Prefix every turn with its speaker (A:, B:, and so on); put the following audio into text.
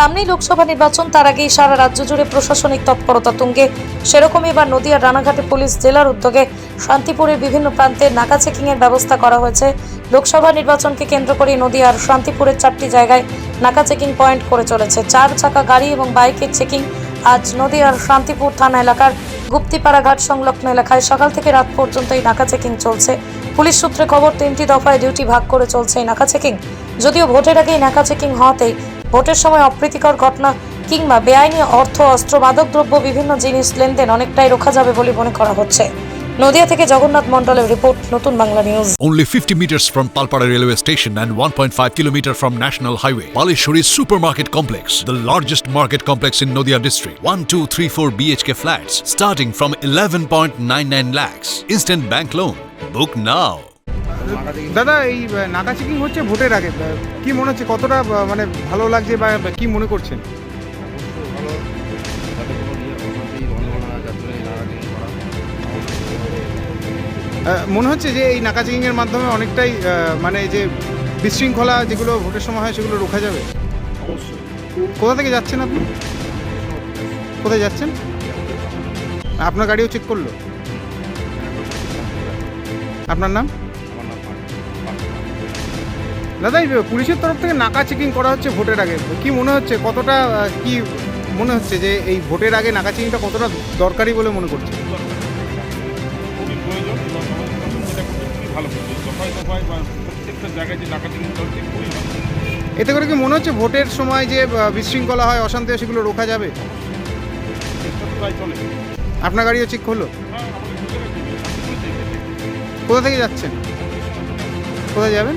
A: সামনেই লোকসভা নির্বাচন, তার আগেই সারা রাজ্য জুড়ে প্রশাসনিক তৎপরতা তুঙ্গে। সেরকম এবার নদিয়ার রানাঘাটে পুলিশ জেলার উদ্যোগে শান্তিপুরের বিভিন্ন প্রান্তে নাকা চেকিং এর ব্যবস্থা করা হয়েছে। লোকসভা নির্বাচনকে কেন্দ্র করে নদিয়ার শান্তিপুরের চারটি জায়গায় নাকা চেকিং পয়েন্ট করে চলেছে। চার চাকা গাড়ি এবং বাইকের চেকিং আজ নদিয়ার শান্তিপুর থানা এলাকার গুপ্তিপাড়া ঘাট সংলগ্ন এলাকায়। সকাল থেকে রাত পর্যন্ত এই নাকা চেকিং চলছে। পুলিশ সূত্রে খবর, তিনটি দফায় ডিউটি ভাগ করে চলছে এই নাকা চেকিং। যদিও ভোটের আগেই নাকা চেকিং হওয়াতেই ভোটের সময় অপ্রীতিকর ঘটনা কিংবা বেআইনি অর্থ অস্ত্র মাদক দ্রব্য বিভিন্ন জিনিস লেনদেন অনেকটাই রোখা যাবে বলে মনে করা হচ্ছে নদিয়া থেকে জগন্নাথ মণ্ডলের রিপোর্ট নতুন Bangla news
B: Only 50 meters from Palpara railway station and 1.5 kilometer from National Highway. Palishuri Supermarket Complex, the largest market complex in Noida district. 1, 2, 3, 4 BHK flats starting from 11.99 lakhs. Instant bank loan. Book now.
C: দাদা এই নাকা checking হচ্ছে ভোটের আগে। কি মনে হচ্ছে কতটা মানে ভালো লাগছে বা কি মনে করছেন? মনে হচ্ছে যে এই নাকা চেকিং এর মাধ্যমে অনেকটাই মানে যে বিশৃঙ্খলা যেগুলো ভোটের সময় হয় সেগুলো রোখা যাবে? কোথা থেকে যাচ্ছেন আপনি? কোথায় যাচ্ছেন? আপনার গাড়িও চেক করল? আপনার নাম। দাদা পুলিশের তরফ থেকে নাকা চেকিং করা হচ্ছে ভোটের আগে। কি মনে হচ্ছে কতটা কি মনে হচ্ছে যে এই ভোটের আগে নাকা চেকিংটা কতটা দরকারি বলে মনে করছে
D: খুবই প্রয়োজন এবং আমাদের প্রশাসন যেটা করছে খুবই ভালো দফায় দফায় প্রত্যেকটা জায়গায় যে ডাকাতি চলছে খুবই
C: এতে করে কি মনে হচ্ছে ভোটের সময় যে বিশৃঙ্খলা হয় অশান্তি সেগুলো রোখা যাবে? আপনার গাড়িও চেক হলো?
D: হ্যাঁ
C: কোথা থেকে যাচ্ছেন? কোথায় যাবেন?